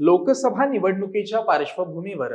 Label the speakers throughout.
Speaker 1: लोकसभा निवडणुकीच्या पार्श्वभूमीवर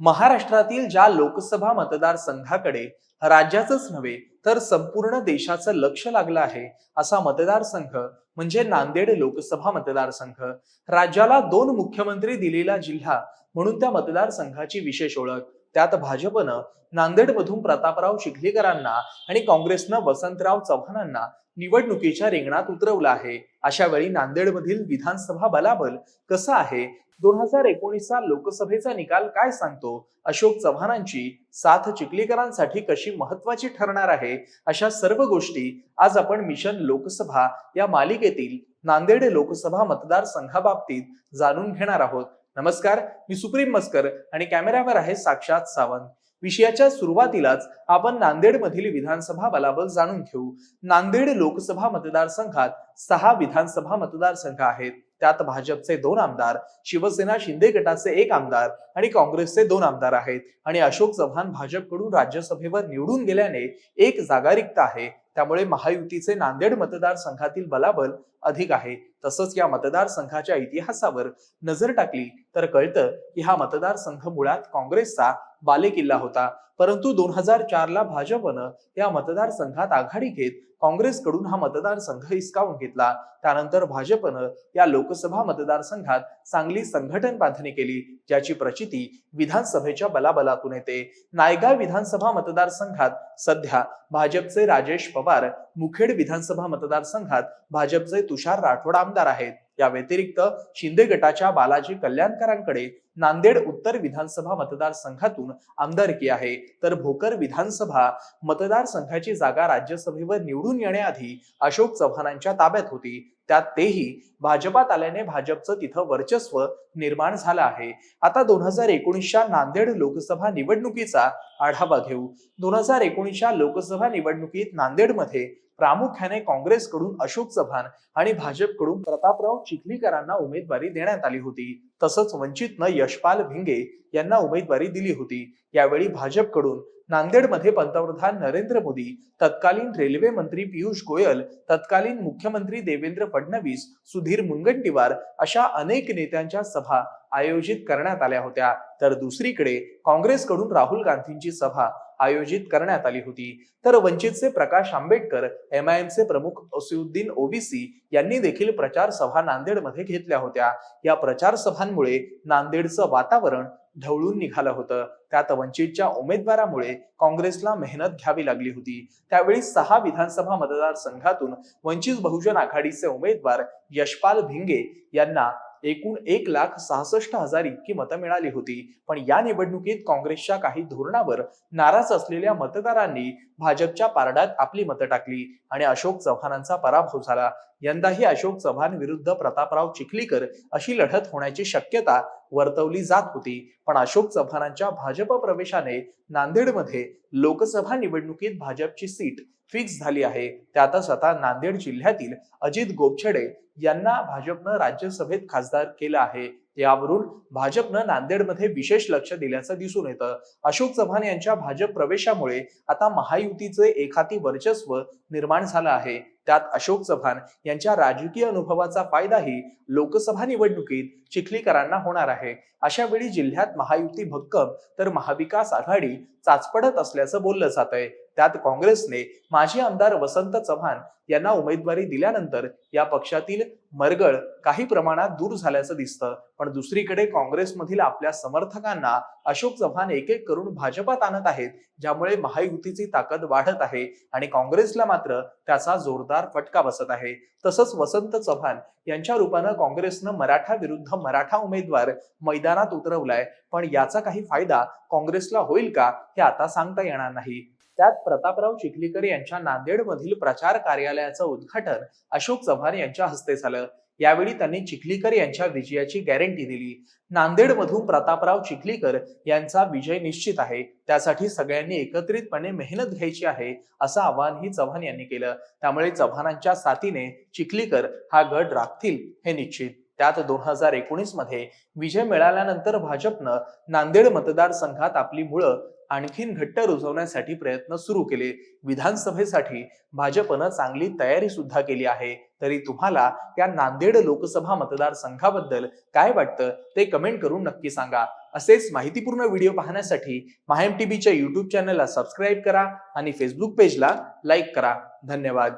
Speaker 1: महाराष्ट्रातील ज्या लोकसभा मतदारसंघाकडे राज्याचंच नव्हे तर संपूर्ण देशाचं लक्ष लागलं आहे असा मतदारसंघ म्हणजे नांदेड लोकसभा मतदारसंघ. राज्याला दोन मुख्यमंत्री दिलेला जिल्हा म्हणून त्या मतदारसंघाची विशेष ओळख. त्यात भाजपनं नांदेडमधून प्रतापराव चिखलीकरांना आणि काँग्रेसनं वसंतराव चव्हाणांना निवडणुकीच्या रिंगणात उतरवलं आहे. अशा वेळी नांदेडमधील विधानसभा बलाबल कसं आहे? दोन हजार एकोणीसचा लोकसभेचा निकाल काय सांगतो? अशोक चव्हाणांची साथ चिखलीकरांसाठी कशी महत्वाची ठरणार आहे? अशा सर्व गोष्टी आज आपण मिशन लोकसभा या मालिकेतील नांदेड लोकसभा मतदारसंघाबाबतीत जाणून घेणार आहोत. नमस्कार मी सुप्रीम मस्कर आणि कॅमेऱ्यावर आहे साक्षात सावंत. विषयाच्या सुरुवातीलाच आपण नांदेडमधील विधानसभा बलाबल जाणून घेऊ. नांदेड लोकसभा मतदारसंघात सहा विधानसभा मतदारसंघ आहेत. त्यात भाजपचे दोन आमदार शिवसेना शिंदे गटाचे एक आमदार आणि काँग्रेसचे दोन आमदार आहेत. आणि अशोक चव्हाण भाजपकडून राज्यसभेवर निवडून गेल्याने एक जागा रिक्त आहे. त्यामुळे महायुतीचे नांदेड मतदारसंघातील बलाबल अधिक आहे. तसंच या मतदारसंघाच्या इतिहासावर नजर टाकली तर कळतं की हा मतदारसंघ मुळात काँग्रेसचा बालेकिल्ला होता. परंतु दोन हजार चार ला भाजपनं या मतदारसंघात आघाडी घेत काँग्रेसकडून हा मतदारसंघ हिसकावून घेतला. त्यानंतर भाजपनं या लोकसभा मतदारसंघात चांगली संघटन बांधणी केली ज्याची प्रचिती विधानसभेच्या बलाबलातून येते. नायगाव विधानसभा मतदारसंघात सध्या भाजपचे राजेश पवार मुखेड विधानसभा मतदारसंघात भाजपचे तुषार राठोड आमदार आहेत. या व्यतिरिक्त शिंदे गटाच्या बालाजी कल्याणकरांकडे नांदेड उत्तर विधानसभा मतदारसंघातून आमदारकी आहे. तर भोकर विधानसभा मतदारसंघाची जागा राज्यसभेवर निवडून येण्याआधी अशोक चव्हाणांच्या ताब्यात होती. त्यात तेही भाजपात आल्याने भाजपचं तिथं वर्चस्व निर्माण झालं आहे. आता दोन हजार एकोणीसच्या नांदेड लोकसभा निवडणुकीचा आढावा घेऊ. दोन हजार एकोणीसच्या लोकसभा निवडणुकीत नांदेडमध्ये प्रामुख्याने काँग्रेसकडून अशोक चव्हाण आणि भाजपकडून प्रतापराव चिखलीकरांना उमेदवारी देण्यात आली होती. तसंच वंचितनं यशपाल भिंगे यांना उमेदवारी दिली होती. यावेळी भाजपकडून नांदेडमध्ये पंतप्रधान नरेंद्र मोदी तत्कालीन रेल्वे मंत्री पियुष गोयल तत्कालीन मुख्यमंत्री देवेंद्र फडणवीस सुधीर मुनगंटीवार अशा अनेक नेत्यांच्या सभा आयोजित करण्यात आल्या होत्या. तर दुसरीकडे काँग्रेसकडून राहुल गांधींची सभा आयोजित करण्यात आली होती. तर वंचितचे प्रकाश आंबेडकर एम आय एमचे प्रमुख असिउद्दीन ओबीसी यांनी देखील प्रचार सभा नांदेडमध्ये घेतल्या होत्या. या प्रचार सभांमुळे नांदेडचं वातावरण ढवळून निघालं होतं. त्यात वंचितच्या उमेदवारामुळे काँग्रेसला मेहनत घ्यावी लागली होती. त्यावेळी सहा विधानसभा मतदारसंघातून वंचित बहुजन आघाडीचे उमेदवार यशपाल भिंगे यांना एकूण एक लाख सहासष्ट हजार इतकी मतं मिळाली होती. पण या निवडणुकीत काँग्रेसच्या काही धोरणावर नाराज असलेल्या मतदारांनी भाजपच्या पारड्यात आपली मतं टाकली आणि अशोक चव्हाणांचा पराभव झाला. यंदाही अशोक चव्हाण विरुद्ध प्रतापराव चिखलीकर अशी लढत होण्याची शक्यता वर्तवली जात होती. पण अशोक चव्हाणांच्या भाजप प्रवेशाने नांदेडमध्ये लोकसभा निवडणुकीत भाजपची सीट फिक्स झाली आहे. त्यातच आता नांदेड जिल्ह्यातील अजित गोपछडे यांना भाजपनं राज्यसभेत खासदार केलं आहे. यावरून भाजपनं नांदेडमध्ये विशेष लक्ष दिल्याचं दिसून येतं. अशोक चव्हाण यांच्या भाजप प्रवेशामुळे आता महायुतीचे एखादी वर्चस्व निर्माण झालं आहे. त्यात अशोक चव्हाण यांच्या राजकीय अनुभवाचा फायदाही लोकसभा निवडणुकीत चिखलीकरांना होणार आहे. अशा वेळी जिल्ह्यात महायुती भक्कम तर महाविकास आघाडी चाचपडत असल्याचं बोललं जात आहे त्यात काँग्रेसने माजी आमदार वसंत चव्हाण यांना उमेदवारी दिल्यानंतर या पक्षातील मरगळ काही प्रमाणात दूर झाल्याचं दिसतं. पण दुसरीकडे काँग्रेसमधील आपल्या समर्थकांना अशोक चव्हाण एक एक करून भाजपात आणत आहेत ज्यामुळे महायुतीची ताकद वाढत आहे आणि काँग्रेसला मात्र त्याचा जोरदार फटका बसत आहे. तसंच वसंत चव्हाण यांच्या रूपानं काँग्रेसनं मराठा विरुद्ध मराठा उमेदवार मैदानात उतरवलाय. पण याचा काही फायदा काँग्रेसला होईल का हे आता सांगता येणार नाही. त्यात प्रतापराव चिखलीकर यांच्या नांदेडमधील प्रचार कार्यालयाचं उद्घाटन अशोक चव्हाण यांच्या हस्ते झालं. यावेळी त्यांनी चिखलीकर यांच्या विजयाची गॅरंटी दिली. नांदेडमधून प्रतापराव चिखलीकर यांचा विजय निश्चित आहे. त्यासाठी सगळ्यांनी एकत्रितपणे मेहनत घ्यायची आहे असं आवाहनही चव्हाण यांनी केलं. त्यामुळे चव्हाणांच्या साथीने चिखलीकर हा गड राखतील हे निश्चित. त्यात दोन हजार एकोणीसमध्ये विजय मिळाल्यानंतर भाजपनं नांदेड मतदारसंघात आपली मुळं आणखीन घट्ट रुजवण्यासाठी प्रयत्न सुरू केले. विधानसभेसाठी भाजपनं चांगली तयारी सुद्धा केली आहे. तरी तुम्हाला या नांदेड लोकसभा मतदारसंघाबद्दल काय वाटतं ते कमेंट करून नक्की सांगा. असेच माहितीपूर्ण व्हिडिओ पाहण्यासाठी माहेम टीव्हीच्या युट्यूब चॅनलला सबस्क्राईब करा आणि फेसबुक पेजला लाईक करा. धन्यवाद.